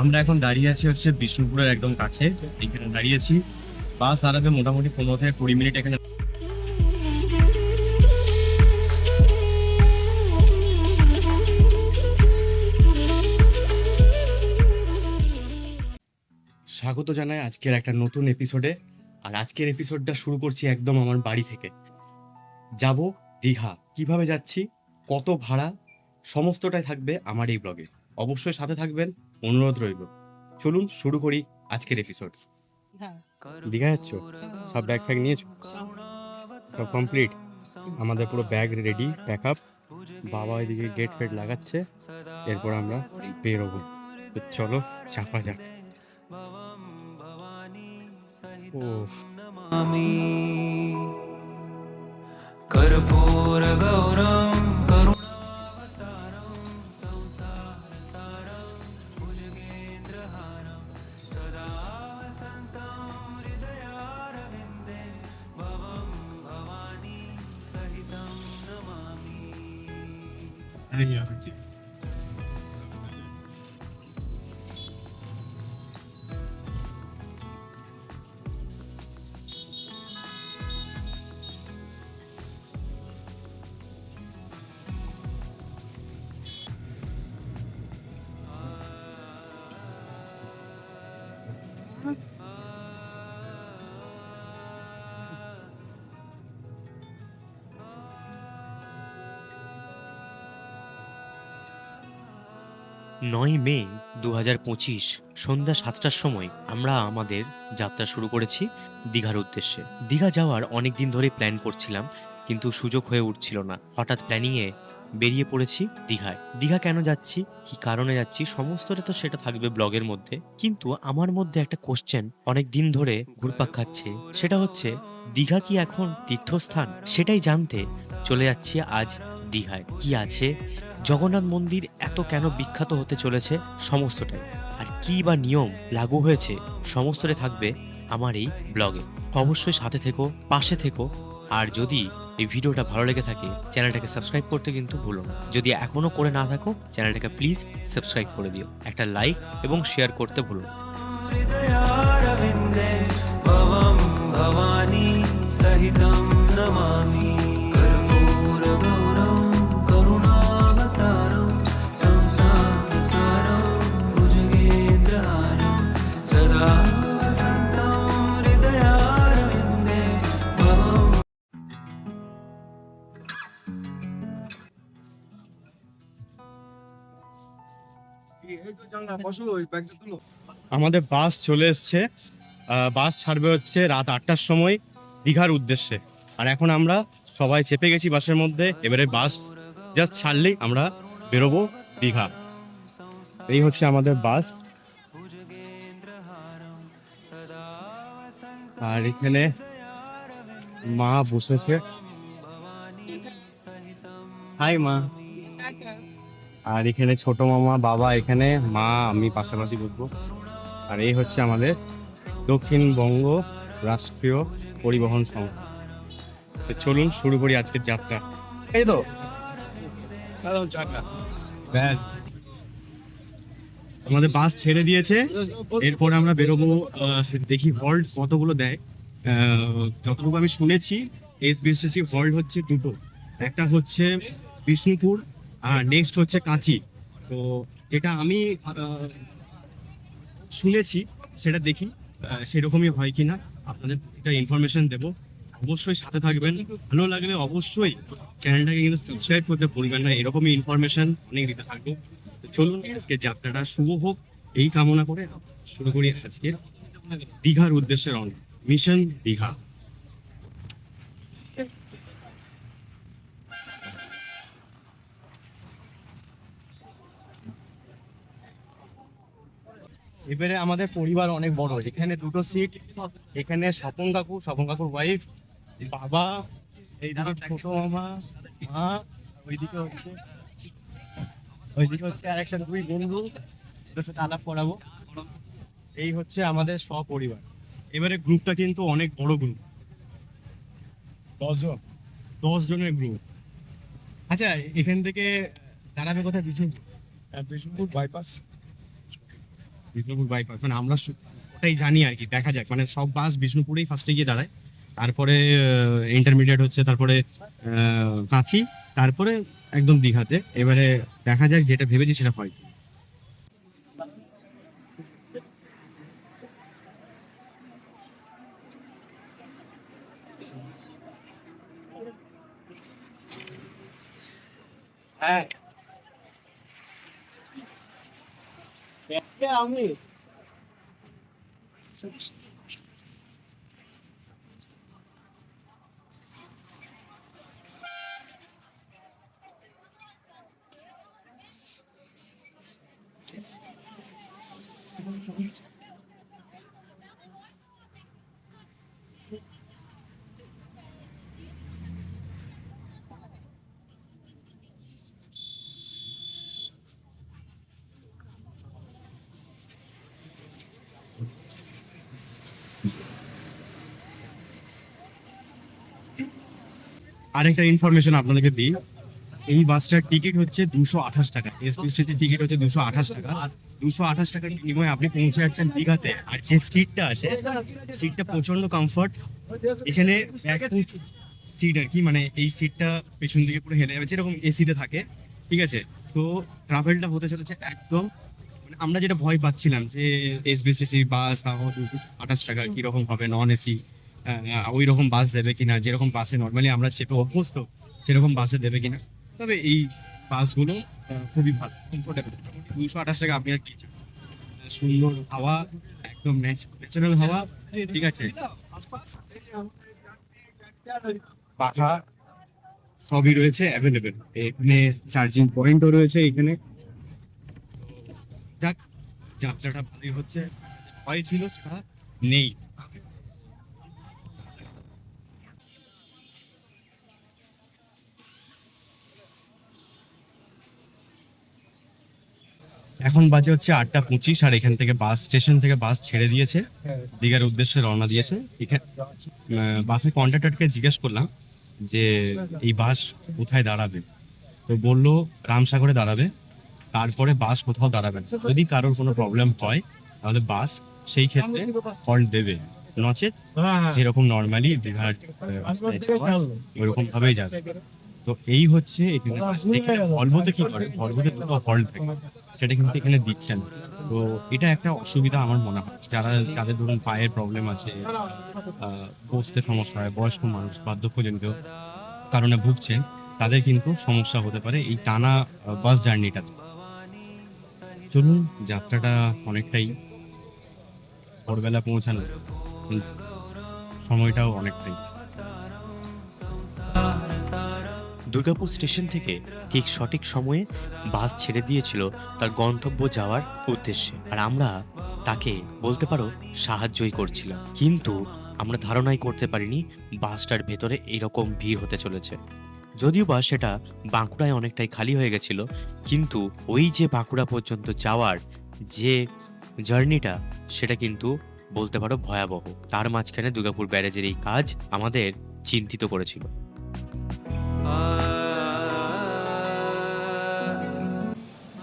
আমরা এখন দাঁড়িয়ে আছি হচ্ছে বিষ্ণুপুরের একদম কাছে। এখানে দাঁড়িয়েছি বাস দাঁড়াবে মোটামুটি পনেরো থেকে কুড়ি মিনিট এখানে। স্বাগত জানাই আজকের একটা নতুন এপিসোডে আর আজকের এপিসোডটা শুরু করছি একদম আমার বাড়ি থেকে। যাব দীঘা। কীভাবে যাচ্ছি? কত ভাড়া? সমস্তটাই থাকবে আমার এই ব্লগে অবশ্যই সাথে থাকবেন অনুরোধ রইল চলুন শুরু করি আজকের এপিসোড হ্যাঁ দীঘা যাচ্ছ সব ব্যাগ ফ্যাগ নিয়েছো সব কমপ্লিট আমাদের পুরো ব্যাগ রেডি প্যাক আপ বাবা এদিকে গেট ফেট লাগাচ্ছে এরপর আমরা বেরোবো তো চলো চাপা যাক ও कर्पूरगौरं Her yerdeki নয় মে দু হাজার পঁচিশ, সন্ধ্যা সাতটার সময় আমরা আমাদের যাত্রা শুরু করেছি দীঘার উদ্দেশ্যে। দীঘা যাওয়ার অনেক দিন ধরেই প্ল্যান করছিলাম, কিন্তু সুযোগ হয়ে উঠছিল না। হঠাৎ প্ল্যানিংয়ে বেরিয়ে পড়েছি দীঘায়। দীঘা কেন যাচ্ছি? কি কারণে যাচ্ছি? সমস্তটা তো সেটা থাকবে ব্লগের মধ্যে। কিন্তু আমার মধ্যে একটা কোশ্চেন অনেক দিন ধরে ঘুরপাক খাচ্ছে। সেটা হচ্ছে, দীঘা কি এখন তীর্থস্থান? সেটাই জানতে চলে যাচ্ছি আজ দীঘায়। কি আছে? জগন্নাথ মন্দির এত কেন বিখ্যাত হতে চলেছে সমস্তটাই? আর কি বা নিয়ম লাগু হয়েছে সমস্তটাই থাকবে আমার এই ব্লগে। অবশ্যই সাথে থেকো, পাশে থেকো, আর যদি এই ভিডিওটা ভালো লেগে থাকে, চ্যানেলটাকে সাবস্ক্রাইব করতে কিন্তু ভুলো না। যদি এখনও করে না থাকো, চ্যানেলটাকে প্লিজ সাবস্ক্রাইব করে দিও। একটা লাইক এবং শেয়ার করতে ভুলো ভবানী সহিতম নমা আমাদের বাস চলে এসছে। বাস ছাড়বে হচ্ছে রাত আটটার সময় দীঘার উদ্দেশ্যে। আর এখন আমরা সবাই চেপে গেছি বাসের মধ্যে। এবারে বাস জাস্ট ছাড়লেই আমরা বেরোবো দীঘা। এই হচ্ছে আমাদের বাস আর এখানে মা বসেছে। হাই মা। আর এখানে ছোট মামা, বাবা এখানে, মা, আমি পাশাপাশি বসবো। আর এই হচ্ছে আমাদের দক্ষিণবঙ্গ রাষ্ট্রীয় পরিবহন সংস্থা চলুন শুরু করি আজকের যাত্রা। এই তো। ব্যাস। আমাদের বাস ছেড়ে দিয়েছে। এরপর আমরা বেরোবো দেখি হল্ট কতগুলো দেয়। যতটুকু আমি শুনেছি, এস বিএসটিসি হল্ট হচ্ছে দুটো। একটা হচ্ছে বিষ্ণুপুর আর নেক্সট হচ্ছে কাঁথি। তো যেটা আমি শুনেছি, সেটা দেখি সেরকমই হয় কিনা, আপনাদের একটা ইনফরমেশন দেব। অবশ্যই সাথে থাকবেন। ভালো লাগলে অবশ্যই চ্যানেলটাকে কিন্তু সাবস্ক্রাইব করতে ভুলবেন না, এরকমই ইনফরমেশন অনেক দিতে থাকব। চলুন, আজকে যাত্রাটা শুভ হোক। এই কামনা করে শুরু করি আজকের দীঘার উদ্দেশ্যে রওনা। মিশন দীঘা। এবারে আমাদের পরিবার অনেক বড়। এখানে দুটো সিট এখানে স্বপন কাকু স্বপন কাকুর ওয়াইফ বাবা এই ধরো ছোট মামা মা ওইদিকে হচ্ছে ওইদিকে হচ্ছে আর একটা দুই বন্ধু তোর সাথে আলাপ করাবো। এই হচ্ছে আমাদের সপরিবার। এবারে গ্রুপটা কিন্তু অনেক বড় গ্রুপ দশজন। দশ জনের গ্রুপ আচ্ছা এখান থেকে দাঁড়াবে কোথায়? বিষ্ণুপুর? বিষ্ণুপুর বাইপাস বিষ্ণুপুর বাইপাস মানে আমরা ওটাই জানি আর কি, দেখা যাক। মানে সব বাস বিষ্ণুপুরেই ফার্স্টে গিয়ে দাঁড়ায়। তারপরে ইন্টারমিডিয়েট হচ্ছে, তারপরে কাঁথি, তারপরে একদম দীঘাতে। এবারে দেখা যাক যেটা ভেবেছি সেটা হয়। কি। আরেকটা ইনফরমেশন আপনাদেরকে দিই। এই বাসটার টিকিট হচ্ছে দুশো আঠাশ টাকা। এসবিএসটিসির টিকিট হচ্ছে দুশো আঠাশ টাকা। দুশো আঠাশ টাকার বিনিময়ে আপনি পৌঁছে যাচ্ছেন দীঘাতে। আর যে সিটটা আছে সিটটা প্রচণ্ড কমফর্ট এখানে সিট আর কি মানে এই সিটটা পেছন দিকে পুরো হেলে যাবে, যেরকম এসিতে থাকে। ঠিক আছে? তো ট্রাভেলটা হতে চলেছে একদম মানে আমরা যেটা ভয় পাচ্ছিলাম যে এসবিএসটিসি বাস তাও দুশো আঠাশ টাকা কীরকম হবে নন এসি ওই রকম বাস দেবে কিনা, যেরকম বাসে নর্মালি আমরা চেপে অভ্যস্ত, সেরকম বাসে দেবে কিনা। তবে এই বাসগুলো খুবই ভালো কমফোর্টেবল দুশো আঠাশ টাকা আপনি আর কি? সুন্দর হাওয়া, একদম ন্যাচারাল হাওয়া, ঠিক আছে? পাখা সবই রয়েছে অ্যাভেলেবেল এখানে চার্জিং পয়েন্টও রয়েছে এখানে। যাক, যাত্রাটা ভালোই হচ্ছে ভয় ছিল, সেটা নেই। এখন বাজে হচ্ছে আটটা পঁচিশ আর এখান থেকে বাস স্টেশন থেকে বাস ছেড়ে দিয়েছে। দীঘার উদ্দেশ্যে রওনা দিয়েছে। এখানে বাসের কন্ডাক্টরকে জিজ্ঞেস করলাম যে এই বাস কোথায় দাঁড়াবে? তো বলল রামসাগরে দাঁড়াবে। তারপরে বাস কোথাও দাঁড়াবে না। যদি কারোর কোনো প্রবলেম হয় তাহলে বাস সেই ক্ষেত্রে হল্ট দেবে। নচেত যেরকম নর্মালি দীঘার ওইরকম ভাবেই যাবে। তো এই হচ্ছে এখানে এখানে ভলভোতে কি করে? ভলভোতে দুটো হল্ট থাকে সেটা কিন্তু এখানে দিচ্ছেন তো এটা একটা অসুবিধা আমার মনে হয়। যারা যাদের ধরুন পায়ের প্রবলেম আছে বসতে সমস্যা হয় বয়স্ক মানুষ বার্ধক্যজনিত কারণে ভুগছেন তাদের কিন্তু সমস্যা হতে পারে এই টানা বাস জার্নিটাতে চলুন যাত্রাটা অনেকটাই ভোরবেলা পৌঁছানো সময়টাও অনেকটাই। দুর্গাপুর স্টেশন থেকে ঠিক সঠিক সময়ে বাস ছেড়ে দিয়েছিল তার গন্তব্য যাওয়ার উদ্দেশ্যে। আর আমরা তাকে, বলতে পারো, সাহায্যই করছিলাম। কিন্তু আমরা ধারণাই করতে পারিনি বাসটার ভেতরে এরকম ভিড় হতে চলেছে। যদিও বা সেটা বাঁকুড়ায় অনেকটাই খালি হয়ে গেছিল, কিন্তু ওই যে বাঁকুড়া পর্যন্ত যাওয়ার যে জার্নিটা, সেটা কিন্তু বলতে পারো ভয়াবহ। তার মাঝখানে দুর্গাপুর ব্যারেজের এই কাজ আমাদের চিন্তিত করেছিল।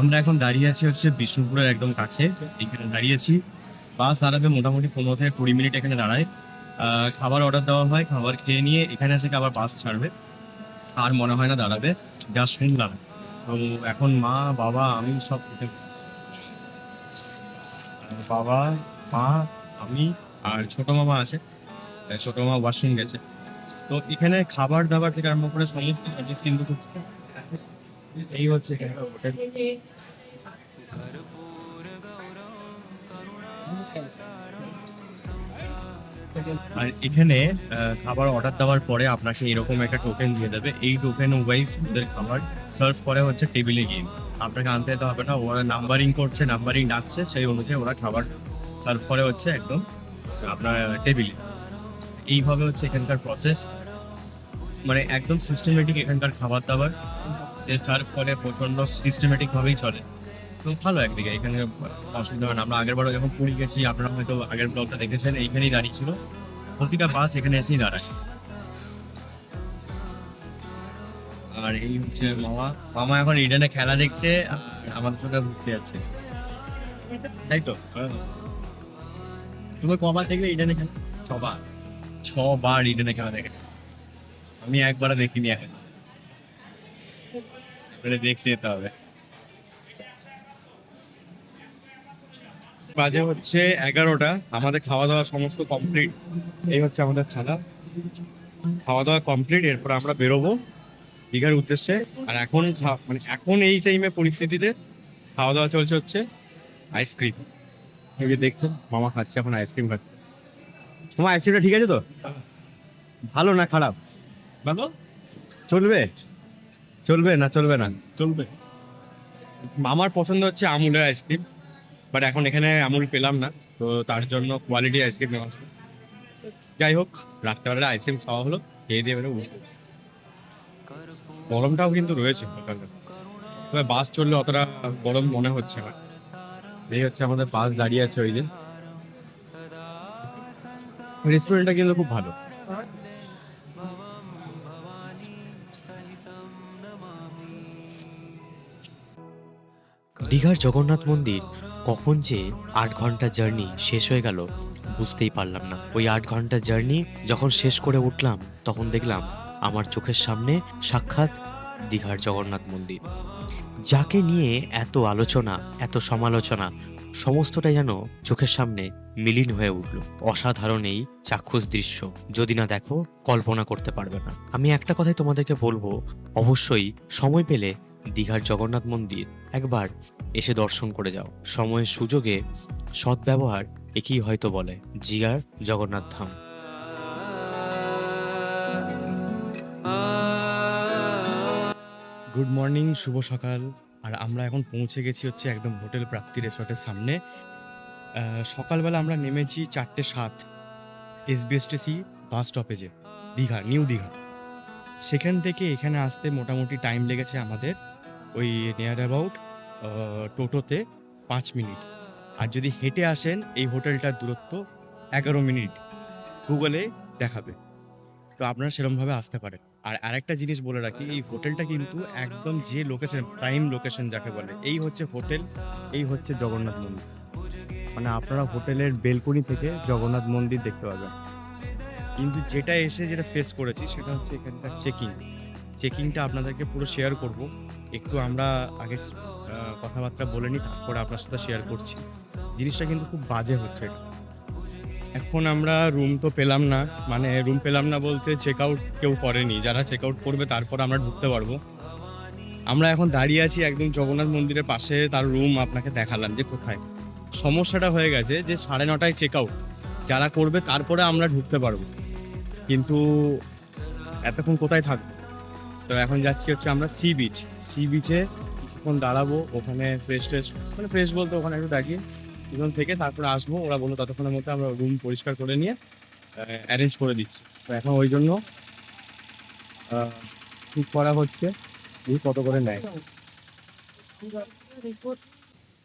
আমরা এখন দাঁড়িয়ে আছি হচ্ছে বিষ্ণুপুরের একদম কাছে। এখানে দাঁড়িয়েছি বাস দাঁড়াবে মোটামুটি পনেরো থেকে কুড়ি মিনিট এখানে দাঁড়ায়। খাবার অর্ডার দেওয়া হয়, খাবার খেয়ে নিয়ে এখানে থেকে আবার বাস ছাড়বে। আর মনে হয় না দাঁড়াবে, যা শুনলাম। তো এখন মা, বাবা, আমি সব বাবা, মা, আমি আর ছোট মামা আছে। ছোট মামা ওয়াশরুম গেছে। তো এখানে খাবার দাবার থেকে আরম্ভ করে সমস্ত সার্ভিস কিন্তু খুব এই হচ্ছে আর এখানে খাবার অর্ডার দেওয়ার পরে আপনাকে এরকম একটা টোকেন দিয়ে দেবে। এই টোকেন ওয়াইজ ওদের খাবার সার্ভ করে হচ্ছে টেবিলে গিয়ে। আপনাকে আনতে যেতে হবে না, ওরা নাম্বারিং করছে নাম্বারিং ডাকছে, সেই অনুযায়ী ওরা খাবার সার্ভ করে হচ্ছে একদম আপনার টেবিলে এইভাবে হচ্ছে এখানকার প্রসেস মানে একদম সিস্টেমেটিক এখানকার খাবার দাবার। যে সার্ভ করে প্রচণ্ড সিস্টেমেটিক ভাবেই চলে। তো ভালো একদিকে এখানে অসুবিধা হয় না। আমরা আগের বারও যখন পুরী গেছি আপনারা হয়তো আগের ব্লগটা দেখেছেন এইখানেই দাঁড়িয়ে ছিল। প্রতিটা বাস এখানে এসেই দাঁড়ায়। আর এই হচ্ছে মামা। মামা এখন ইডেনে খেলা দেখছে আর আমাদের সঙ্গে ঘুরতে যাচ্ছে। তাই তো? তুমি কবার দেখলে ইডেনে খেলা? ছবার। ছবার ইডেনে খেলা দেখে। আমি একবারও দেখিনি এখন। মানে দেখতে যেতে হবে। বাজে হচ্ছে এগারোটা। আমাদের খাওয়া দাওয়া সমস্ত কমপ্লিট এই হচ্ছে আমাদের খানা খাওয়া দাওয়া কমপ্লিট এরপর আমরা বেরোবো দীঘার উদ্দেশ্যে। আর এখন মানে এখন এই টাইমে পরিস্থিতিতে খাওয়া দাওয়া চলছে হচ্ছে আইসক্রিম এই যে দেখছেন মামা খাচ্ছে এখন আইসক্রিম খাচ্ছে। তোমার আইসক্রিমটা ঠিক আছে তো? ভালো না খারাপ? ভালো। চলবে? চলবে না চলবে না? চলবে। আমার পছন্দ হচ্ছে আমুলের আইসক্রিম বাট এখন এখানে আমুল পেলাম না, তো তার জন্য কোয়ালিটি আইসক্রিম নেওয়া হচ্ছে। যাই হোক রাত্রেবেলা আইসক্রিম খাওয়া হলো, খেয়ে দিয়ে বেরোবো। গরমটাও কিন্তু রয়েছে তবে বাস চললে অতটা গরম মনে হচ্ছে না। এই হচ্ছে আমাদের বাস দাঁড়িয়ে আছে ওই দিন রেস্টুরেন্টটা কিন্তু খুব ভালো। দীঘার জগন্নাথ মন্দির, কখন যে আট ঘণ্টা জার্নি শেষ হয়ে গেল, বুঝতেই পারলাম না। ওই আট ঘণ্টা জার্নি যখন শেষ করে উঠলাম, তখন দেখলাম আমার চোখের সামনে সাক্ষাৎ দীঘার জগন্নাথ মন্দির। যাকে নিয়ে এত আলোচনা, এত সমালোচনা সমস্তটা যেন চোখের সামনে মিলিন হয়ে উঠল। অসাধারণ এই চাক্ষুষ দৃশ্য। যদি না দেখো, কল্পনা করতে পারবে না। আমি একটা কথাই তোমাদেরকে বলব, অবশ্যই সময় পেলে দীঘার জগন্নাথ মন্দির একবার এসে দর্শন করে যাও। সময়ের সুযোগে সদ্ব্যবহার একেই হয়তো বলে জিয়ার জগন্নাথ ধাম। গুড মর্নিং শুভ সকাল। আর আমরা এখন পৌঁছে গেছি হচ্ছে একদম হোটেল প্রাপ্তি রেসর্টের সামনে। সকালবেলা আমরা নেমেছি চারটে সাত এসবিএসটিসি বাস স্টপেজে, দীঘা, নিউ দীঘা। সেখান থেকে এখানে আসতে মোটামুটি টাইম লেগেছে আমাদের ওই নিয়ার অ্যাবাউট টোটোতে পাঁচ মিনিট। আর যদি হেঁটে আসেন এই হোটেলটার দূরত্ব এগারো মিনিট। গুগলে দেখাবে। তো আপনারা সেরকমভাবে আসতে পারেন। আর আরেকটা জিনিস বলে রাখি, এই হোটেলটা কিন্তু একদম যে লোকেশন প্রাইম লোকেশন যাকে বলে, এই হচ্ছে হোটেল, এই হচ্ছে জগন্নাথ মন্দির। মানে আপনারা হোটেলের বেলকনি থেকে জগন্নাথ মন্দির দেখতে পাবেন। কিন্তু যেটা এসে যেটা ফেস করেছি, সেটা হচ্ছে এখানকার চেকিং চেকিংটা আপনাদেরকে পুরো শেয়ার করব। একটু আমরা আগে কথাবার্তা বলে নিই, তারপরে আপনার সাথে শেয়ার করছি। জিনিসটা কিন্তু খুব বাজে হচ্ছে এখন আমরা রুম তো পেলাম না মানে রুম পেলাম না বলতে চেক আউট কেউ করেনি। যারা চেক আউট করবে তারপর আমরা ঢুকতে পারব। আমরা এখন দাঁড়িয়ে আছি একদম জগন্নাথ মন্দিরের পাশে, তার রুম আপনাকে দেখালাম যে কোথায়। সমস্যাটা হয়ে গেছে যে সাড়ে নটায় চেক আউট যারা করবে তারপরে আমরা ঢুকতে পারব। কিন্তু এতক্ষণ কোথায় থাকব? তো এখন যাচ্ছি হচ্ছে আমরা সি বিচ সি বিচে কিছুক্ষণ দাঁড়াবো, ওখানে ফ্রেশ ট্রেশ মানে ফ্রেশ বলতে ওখানে একটু দাঁড়িয়ে কিছুক্ষণ থেকে তারপরে আসব, ওরা বলল ততক্ষণের মধ্যে আমরা রুম পরিষ্কার করে নিয়ে অ্যারেঞ্জ করে দিচ্ছি। তো এখন ওই জন্য ঠিক করা হচ্ছে কত করে নেয়।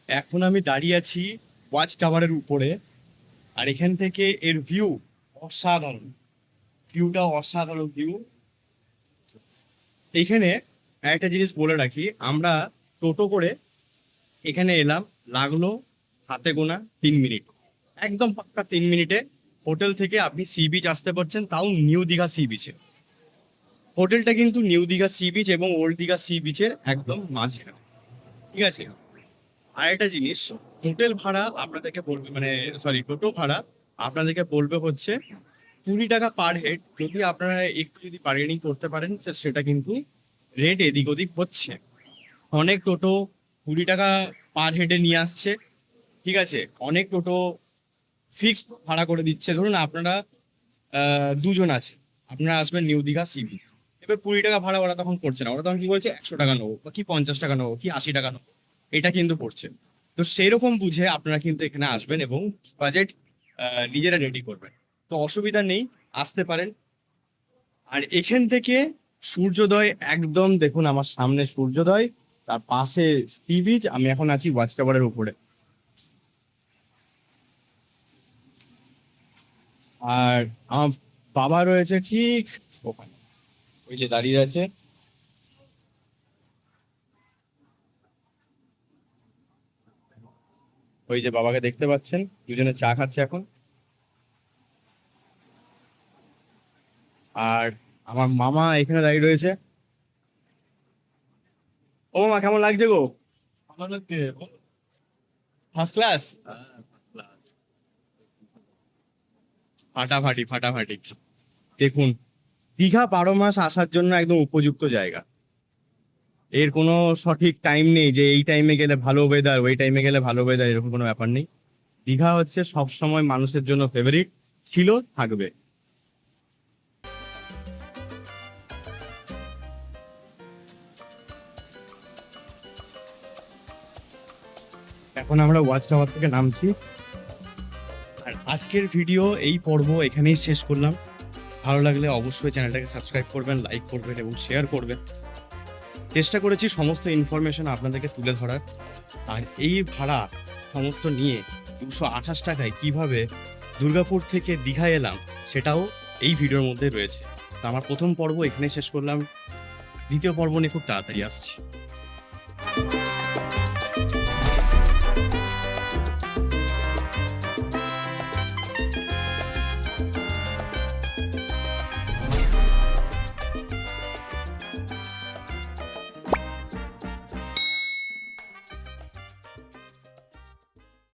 এখন আমি দাঁড়িয়ে আছি ওয়াচ টাওয়ারের উপরে, আর এখান থেকে এর ভিউ অসাধারণ। ভিউটা অসাধারণ ভিউ এইখানে একটা জিনিস বলে রাখি, আমরা টোটো করে এখানে এলাম, লাগল হাতে গোনা তিন মিনিট। একদম পাক্কা তিন মিনিটে হোটেল থেকে আপনি সি বিচ আসতে পারছেন, তাও নিউ দীঘা সি বিচে। হোটেলটা কিন্তু নিউ দীঘা সি বিচ এবং ওল্ড দীঘা সি বিচের একদম মাঝখানে। ঠিক আছে? আর একটা জিনিস, হোটেল ভাড়া আপনাদেরকে বলবে মানে সরি টোটো ভাড়া আপনাদেরকে বলবে হচ্ছে কুড়ি টাকা পার হেড যদি আপনারা একটু যদি বার্গেনিং করতে পারেন সেটা কিন্তু রেট এদিক ওদিক হচ্ছে। অনেক টোটো কুড়ি টাকা পার হেডে নিয়ে আসছে। ঠিক আছে, অনেক টোটো ফিক্সড ভাড়া করে দিচ্ছে। ধরুন আপনারা দুজন আছে, আপনারা আসবেন নিউ দীঘা, সি বিচ। এবার কুড়ি টাকা ভাড়া ওরা তখন করছে না। ওরা তখন কি বলছে, একশো টাকা নেব, বা কি পঞ্চাশ টাকা নেব, কি আশি টাকা নেব, এটা কিন্তু পড়ছে তো সেই রকম বুঝে আপনারা কিন্তু এখানে আসবেন এবং বাজেট নিজেরা রেডি করবেন। তো অসুবিধা নেই, আসতে পারেন। আর এখান থেকে সূর্যোদয় একদম দেখুন আমার সামনে সূর্যোদয়, তার পাশে সি বিচ, আমি এখন আছি ওয়াচ টাওয়ারের উপরে। আর আমার বাবা রয়েছে ঠিক ওখানে, ওই যে দাঁড়িয়ে আছে। ওই যে বাবাকে দেখতে পাচ্ছেন, দুজনে চা খাচ্ছে এখন। আর আমার মামা এখানে দাঁড়িয়ে রয়েছে। ও মামা কেমন লাগছে গো? ফার্স্ট ক্লাস ফাটাফাটি ফাটাফাটি। দেখুন দীঘা বারো মাস আসার জন্য একদম উপযুক্ত জায়গা। এর কোনো সঠিক টাইম নেই যে এই টাইমে গেলে ভালো ওয়েদার ওই টাইমে গেলে ভালো ওয়েদার এরকম কোনো ব্যাপার নেই। দীঘা হচ্ছে সব সময় মানুষের জন্য ফেভারিট ছিল থাকবে। এখন আমরা ওয়াচ টাওয়ার থেকে নামছি। আর আজকের ভিডিও, এই পর্ব এখানেই শেষ করলাম। ভালো লাগলে অবশ্যই চ্যানেলটাকে সাবস্ক্রাইব করবেন, লাইক করবেন এবং শেয়ার করবেন। চেষ্টা করেছি সমস্ত ইনফরমেশন আপনাদেরকে তুলে ধরার। আর এই ভাড়া সমস্ত নিয়ে দুশো আঠাশ টাকায় কীভাবে দুর্গাপুর থেকে দীঘা এলাম, সেটাও এই ভিডিওর মধ্যে রয়েছে। তো আমার প্রথম পর্ব এখানে শেষ করলাম। দ্বিতীয় পর্ব নিয়ে খুব তাড়াতাড়ি আসছি।